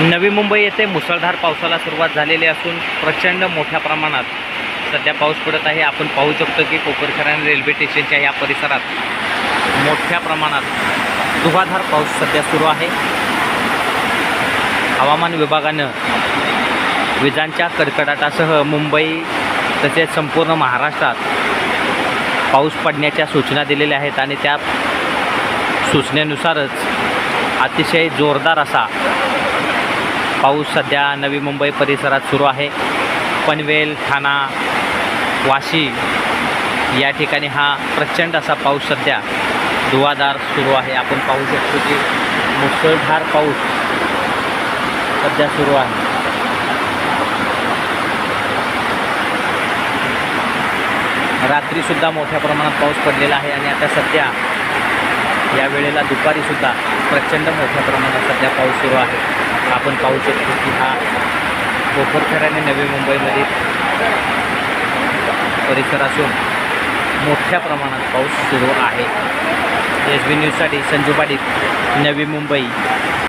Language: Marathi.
नवी मुंबई येथे मुसळधार पावसाला सुरुवात झालेली असून प्रचंड मोठ्या प्रमाणात सध्या पाऊस पडत आहे. आपण पाहू शकतो की कोपरखरान रेल्वे स्टेशनच्या या परिसरात मोठ्या प्रमाणात धुवाधार पाऊस सध्या सुरू आहे. हवामान विभागानं विजांच्या कडकडाटासह मुंबई तसेच संपूर्ण महाराष्ट्रात पाऊस पडण्याच्या सूचना दिलेल्या आहेत आणि त्या सूचनेनुसारच अतिशय जोरदार असा पाऊस सध्या नवी मुंबई परिसरात सुरू आहे. पनवेल ठाणा वाशी या ठिकाणी हा प्रचंड असा पाऊस सध्या धुवाधार सुरू आहे. आपण पाहू शकतो की मुसळधार पाऊस सध्या सुरू आहे. रात्रीसुद्धा मोठ्या प्रमाणात पाऊस पडलेला आहे आणि आता सध्या या वेळेला दुपारीसुद्धा प्रचंड मोठ्या प्रमाणात सध्या पाऊस सुरू आहे. आपण पाहू शकतो की हा कोपरखऱ्याने नवी मुंबईमध्ये परिसर असून मोठ्या प्रमाणात पाऊस सुरू आहे. एस बी न्यूजसाठी संजू पाटील नवी मुंबई.